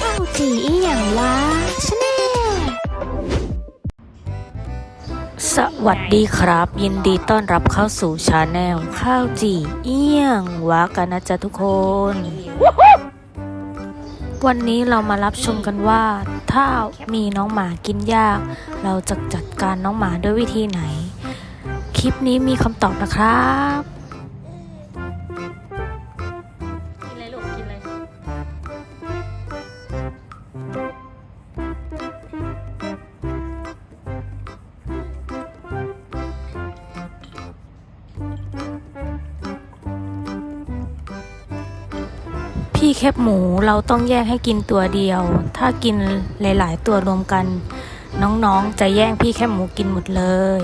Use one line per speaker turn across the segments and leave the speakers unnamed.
ข้าวจีอีหยังวะชาแนล
สวัสดีครับ ยินดีต้อนรับเข้าสู่ชาแนลข้าวจีเอี้ยงวากันนะจ๊ะทุกคน วันนี้เรามารับชมกันว่า ถ้ามีน้องหมากินยาก เราจะจัดการน้องหมาด้วยวิธีไหน คลิปนี้มีคำตอบนะครับ พี่แคบหมูเราต้องแยกให้กินตัวเดียว ถ้ากินหลาย ๆ ตัวรวมกัน น้องๆ จะแย่งพี่แคบหมูกินหมดเลย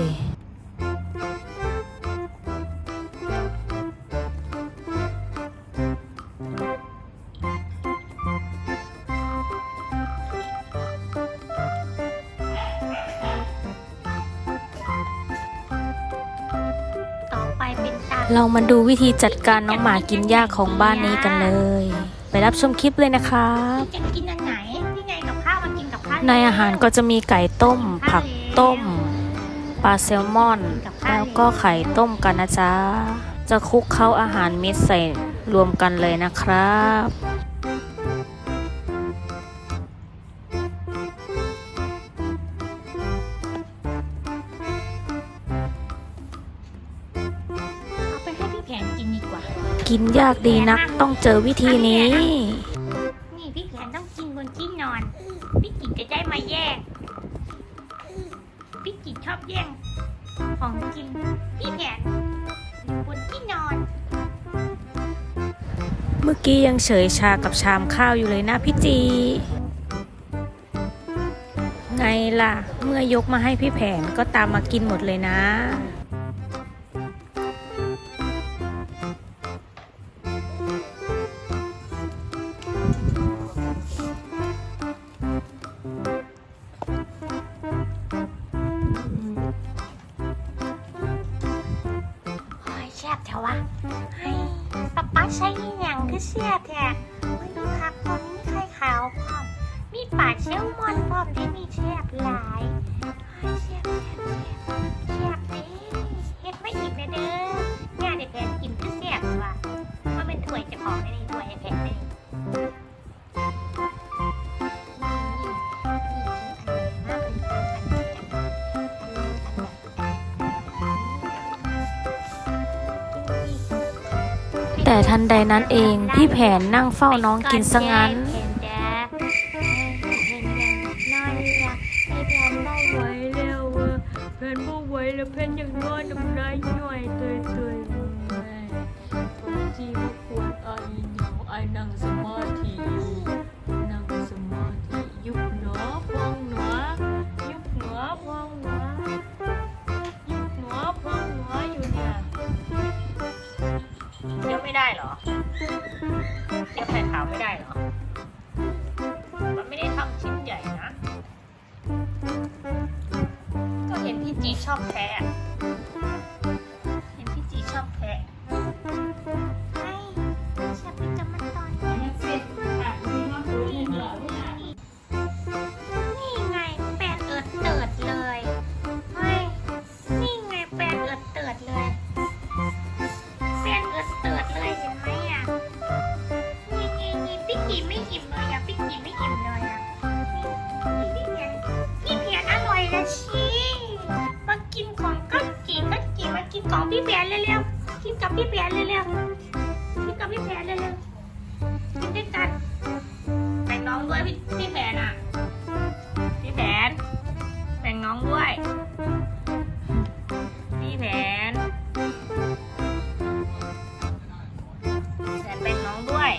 ต่อไปเป็นตา
เรามาดูวิธีจัดการน้องหมากินยากของบ้านนี้กันเลยไป รับชมคลิปเลยนะครับ
จะกินอันไหนนี่ไงกับข้าวมากินกับข้าว
ในอาหารก็จะมีไก่ต้ม ผักต้มปลาแซลมอน แล้วก็ไข่ต้มกันนะจ๊ะจะคลุกเข้าอาหารเม็ดใส่รวมกันเลยนะครับ
กว่า
กินยากดีนัก ต้องเจอวิธีนี้
นี่พี่แผนต้องกินบนที่นอน พี่กิจจะได้มาแยกพี่กิจชอบแย่งของกินพี่แผนอยู่บนที่นอน
เมื่อกี้ยังเฉยชากับชามข้าวอยู่เลยนะพี่จี ไงล่ะ เมื่อยกมาให้พี่แผนก็ตามมากินหมดเลยนะ
แซ่บแถววะไอ้ป๊าป๊าใช้อีหยังคือแซ่บแท้ไม่มีผักพร้อมมีไข่ขาวพร้อมมีปลาเชลมอนพร้อมได้มีแซ่ แต่
ทันใดนั้นเอง พี่แผนนั่งเฝ้าน้องกินซะงั้น
เพนบ่ไหวแล้วเพนยังนอนน้ำลายย่อยเตยเตยแม่ผมจีมาควรไอเหนียวไอนั่งส อบ
แพ้อะเห็นพี่จีชอบแพ้ไอ้ฉันไปจำมันตอนนี้นี่ไงแปดเอิดเติดเลยเฮ้ยนี่ไงแปดเอิดเติดเลยแป้งเอิดเติดเลยเห็นไหมอะนี่นี่นี่พี่กีไม่อิ่มเลยอะพี่กีไม่อิ่มเลยอะนี่พี่เพียนพี่เพียนอร่อยละชี กินของพี่เพียนเร็วๆกินกับพี่เพียนเร็วๆกินกับพี่เพียนเร็วๆกินด้วยกันแบ่งน้องด้วยพี่พี่แผนอะ พี่แผนแบ่งน้องด้วย พี่แผนแสนเป็นน้องด้วย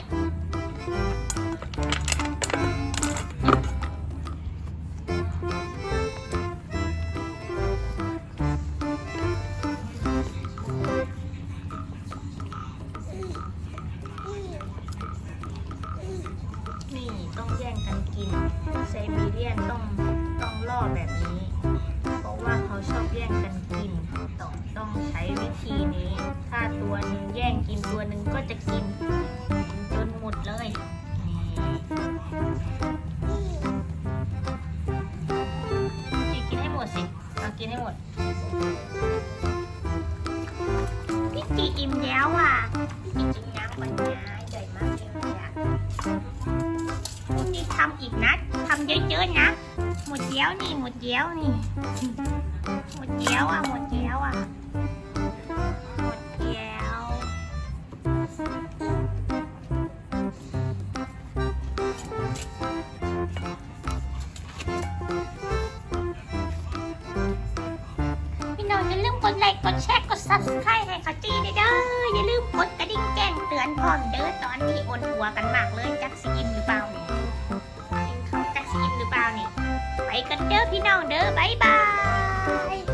ตัวหนึ่งแย่งกินตัวหนึ่งก็จะกินจนหมดเลยนี่กินให้หมดสิเอากินให้หมดพี่จีอิ่มแล้วอะพี่จีกินน้ำก่อนนะใหญ่มากเลยอะพี่จีทำอีกนะทำเยอะๆนะหมดเย้ยวนี่หมดเย้ยวนี่หมดเย้ยวอะหมดเย้ยวอะ ดไลค์กดแชร์กดซับสไครต์ให้เขาจีเด้ออย่าลืมกดกระดิ่งแจ้งเตือนพร้อมเด้อตอนนี้โอนหัวกันมากเลยจักสิอิ่มหรือเปล่านี่ยเขาจักสิอิ่มหรือเปล่านี่ไปกันเด้อพี่น้องเด้อบายบาย